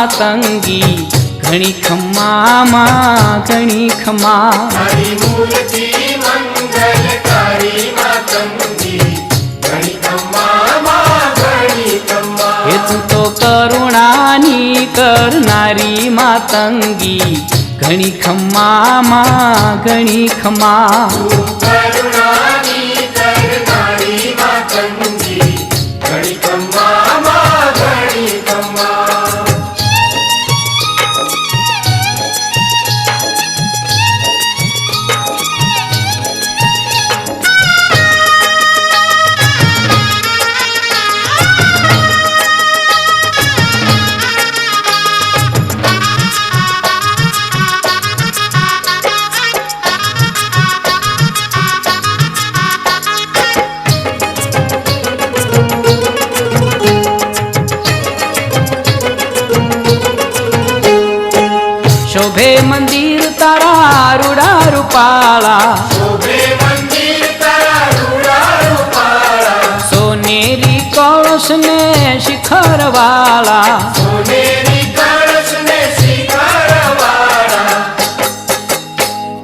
માતંગી ઘણી ખમા મંગલકારી માતંગી ઘણી કમ્મા હે તું તો કરુણાની કરનારી માતંગી ઘણી ખમ્મામાં ઘણી ખમા કરુણાની કરનારી રૂપાળા. સોનેરી કળશ ને શિખર વાળા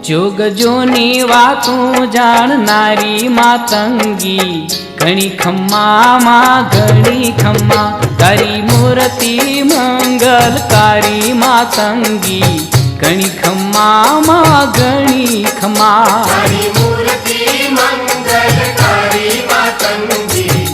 જોગ જોની વાતું જાણનારી માતંગી. ઘણી ખમ્મામાં ઘણી ખમ્મા. તારી મૂર્તિ મંગલકારી માતંગી. ઘણી ખમ્મામાં ગણી ખમા. મૂર્તિ મંગલકારી માતંગી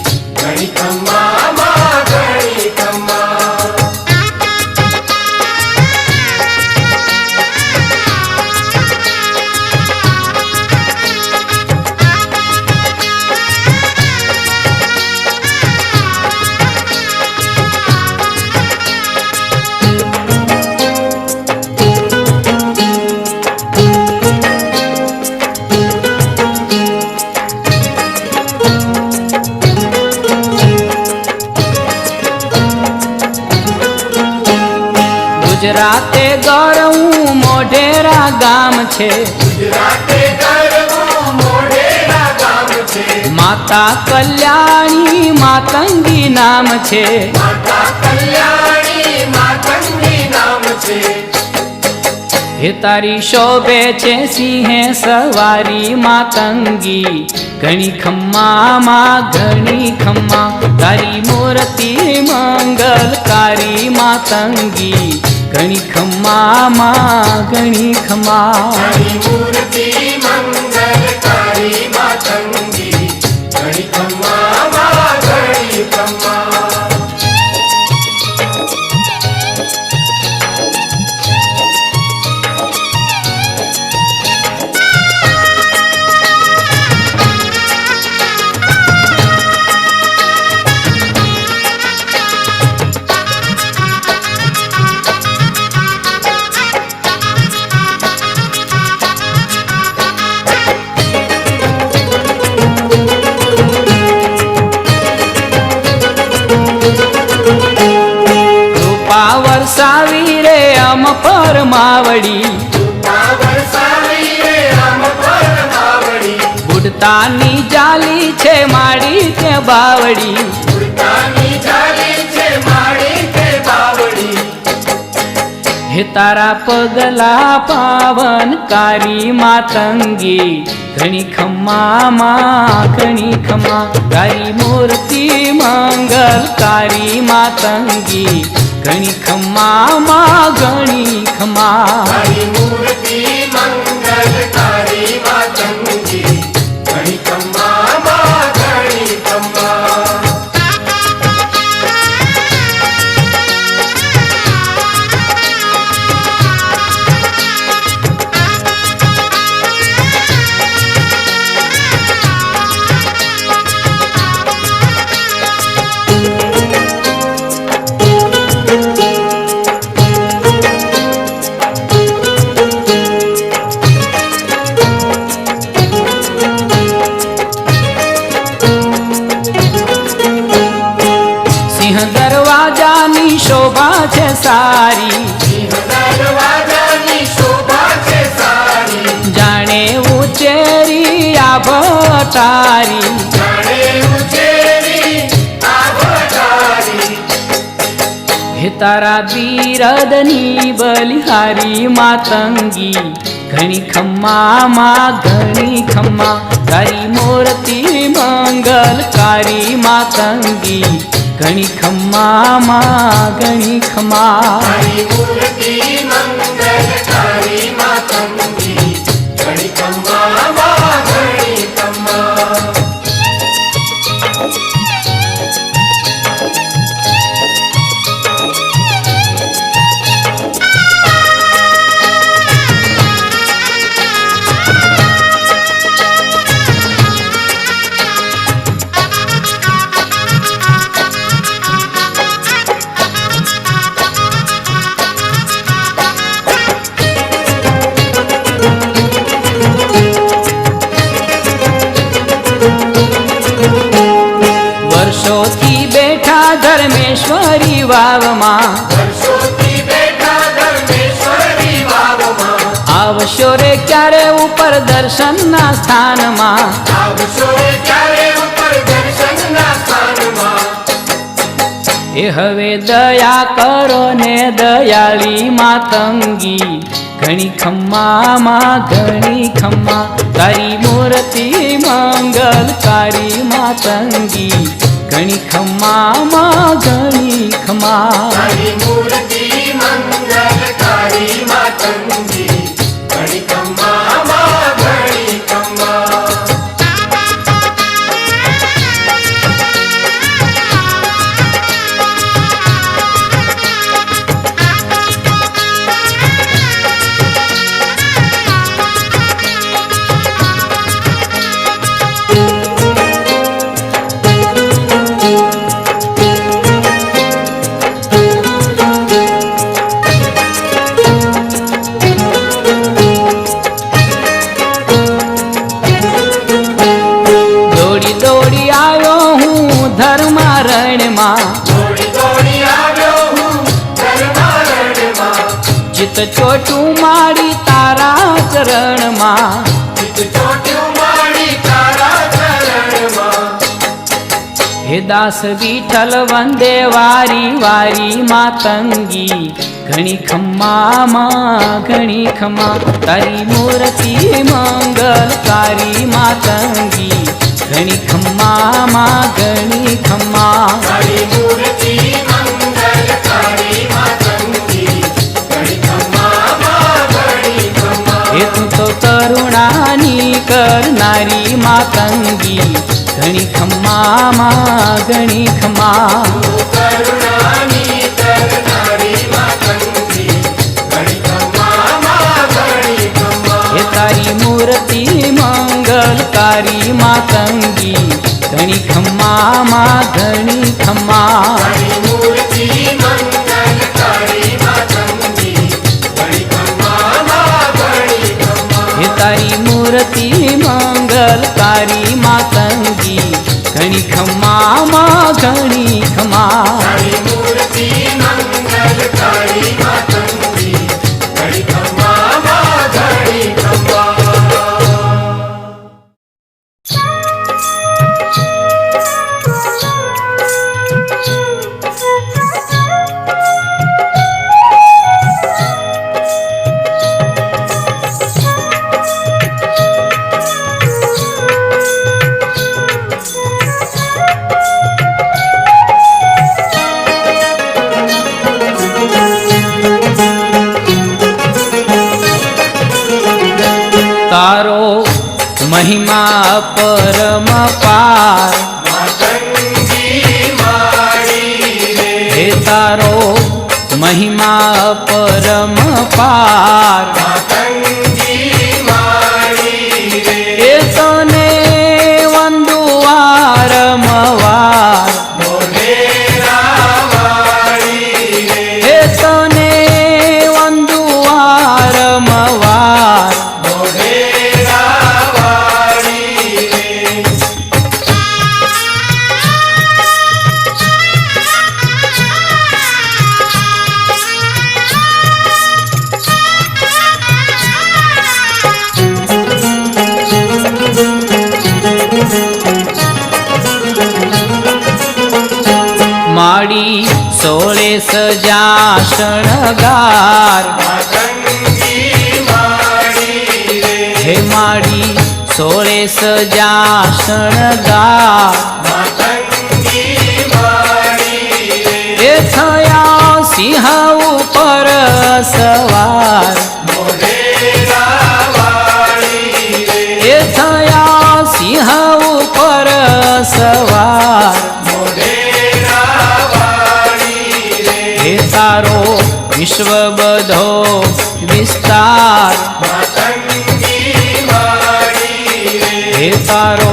મોઢેરા ગામ છે. માતા કલ્યાણી માતંગી નામ છે. હે તારી શોભે છે સિંહે સવારી માતંગી. ઘણી ખમ્મામાં ઘણી ખમ્મા તારી મૂર્તિ મંગલકારી માતંગી. ઘણી ખમા હરી મૂર્તિ મંગલકારી માતંગી ઘણી અમ પરમાવડી વરસાવી રે આમ પરમાવડી બુડતાની જાલી છે માડી તે બાવડી હે તારા પગલા પાવન કારી માતંગી ઘણી ખમ્મામાં ઘણી ખમા તારી મૂર્તિ મંગલકારી માતંગી ઘણી ખમા હરી મૂર્તિ મંગલકારી માતંગી ગણી ખમા તારા બિરદની બલિહારી માતંગી. ઘણી ખમ્મા માં ઘણી ખમ્મા. તારી મૂર્તિ મંગલકારી માતંગી. ઘણી ખમ્મા માં ઘણી ખમ્મા. મૂર્તિ મંગલકારી માતંગી. ધર્મેશ્વરી વાવમાં. આવશો રે ક્યારે ઉપર દર્શનના સ્થાનમાં? એ હવે દયા કરો ને દયાળી માતંગી. ઘણી ખમ્મામાં ઘણી ખમ્મા. તારી મૂર્તિ મંગલકારી માતંગી. ઘણી ખમ્મામાં ગણી ખમા મૂર્તિ મંગલકારી માતંગી ગણી કમ્મા ચોટું મારી તારા ચરણમાં. હે દાસ વિઠ્ઠલ, વંદે વારી વારી માતંગી. ઘણી ખમ્મામાં, ઘણી ખમા તારી મૂર્તિ મંગલકારી માતંગી. ઘણી ખમ્મામાં, ઘણી ખમ્મા. તારી મૂર્તિ મંગલકારી માતંગી. કમ્મા હે તું તો કરુણાની કરનારી માતંગી ઘણી ખમ્મામાં ઘણી ખમ્મા કરુણાની કરનારી માતંગી ઘણી કમ્મા મા ઘણી passarinho તારો મહિમા પરમ પાર. માડી સોળે સજા શણગાર હે માળી, સોળે સજા શણગાર એ થયા સિંહ ઉપર સવાર. વાળી એ થયા સિંહ ઉપર સવાર. તારો વિશ્વ બધો વિસ્તાર. હે તારો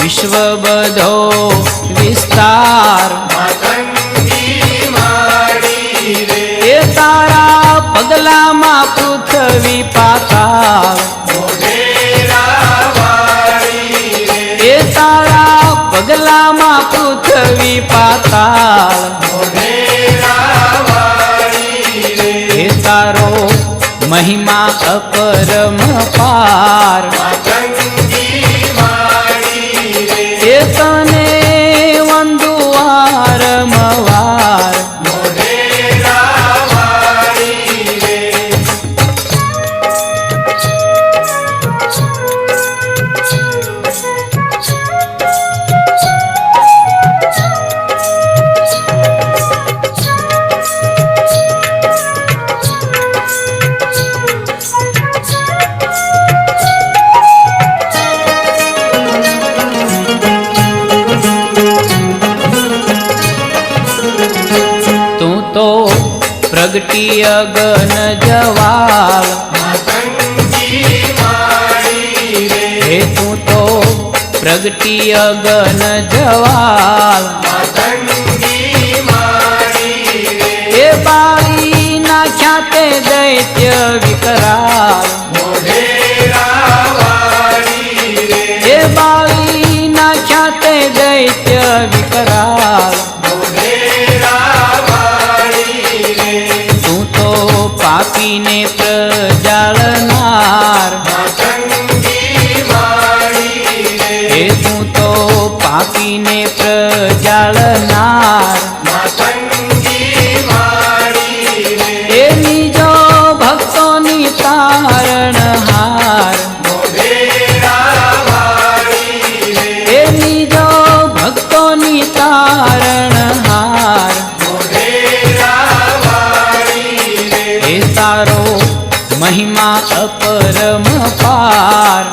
વિશ્વ બધો વિસ્તાર. એ તારા પગલામાં પૃથ્વી રે એ તારા પગલામાં પૃથ્વી પાતાળ. મહિમા અપરમ પાર પ્રગટી અગન જવાળ. હે તું તો પ્રગટી અગન જવાળ. હે બાળી નાખ્યા તે દૈત્ય વિકરાળ. એ બાળી નાખ્યા તે દૈત્ય વિકરાળ. પાપીને પ્રજાળનાર હે તું તો પાપીને પ્રજાળનાર એ નિજો ભક્તોની તારણહાર એ નિજો ભક્તોની તારણહાર તારો મહિમા અપરમ પાર.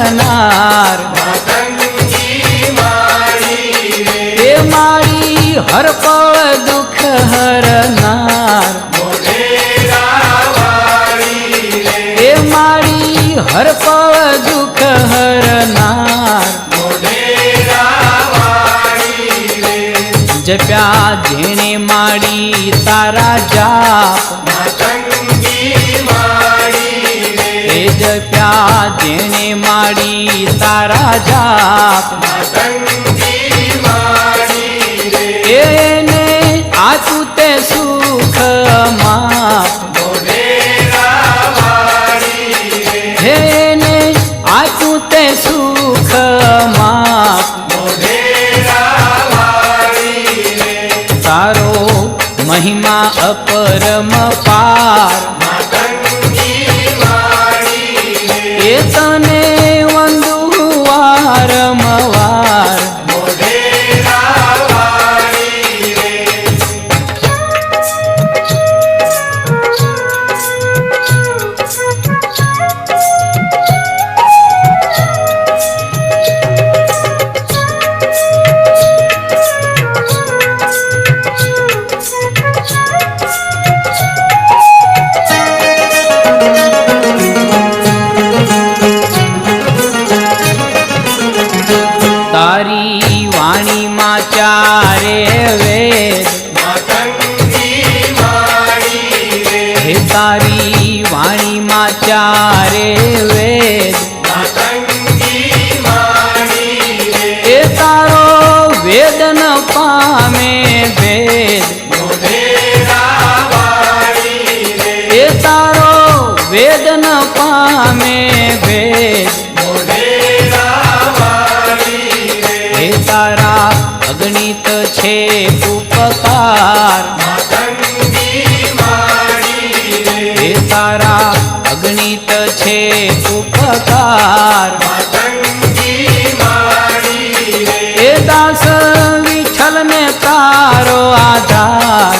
કરનાર એ મારી હરપળ દુઃખ હરનાર એ મારી હરપળ દુઃખ હરનાર જપ્યા જેણે માડી તારા જાપ માતંગી માડી હે રે જપ્યા માડી તારા જાપ એને આતું તે સુખ માપ મોઢેરા વાળી રે હે એને આતું તે સુખ માપ તારો મહિમા અપરમ પાર ઉપકાર. હે તારા અગણિત છે ઉપકાર. હે દાસ વિઠલ ને તારો આધાર.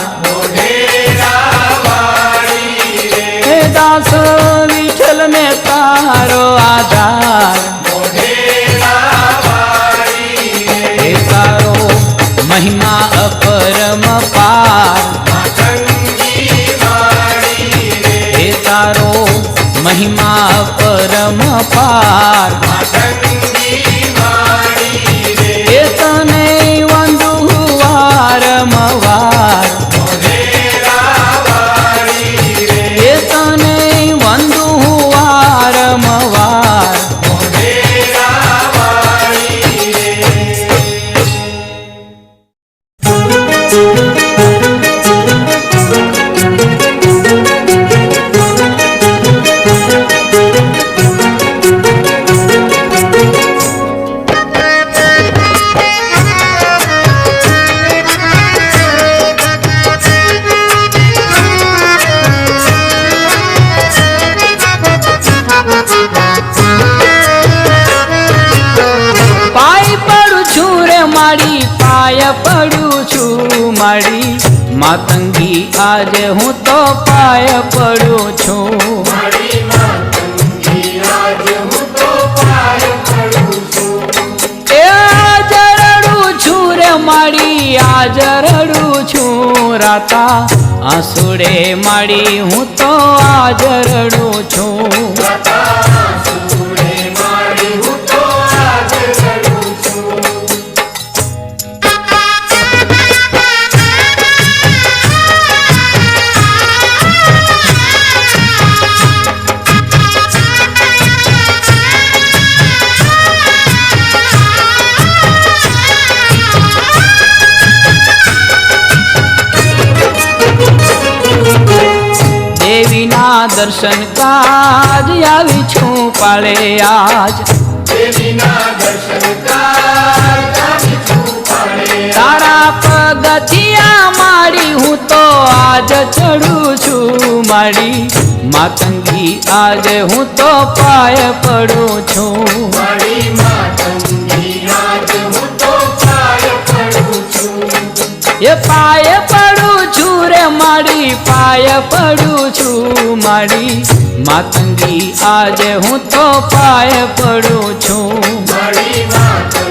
હે દાસ વિઠલ ને અપરમ છું? મારી આજ રડું છું રાતા. આસુડે માડી હું તો આજ છું. દર્શન કાજ આવી છું પાળે આજ. દેવીના દર્શન તારા પગથિયા માડી હું તો આજ ચડું છું માડી. માતંગી આજે હું તો પાય પડું છું મારી માતંગી આજ હું તો પાય પડું છું. એ પાય માડી પાય પડું છું મારી માતંગી આજે હું તો પાય પડું છું. મારી માતંગી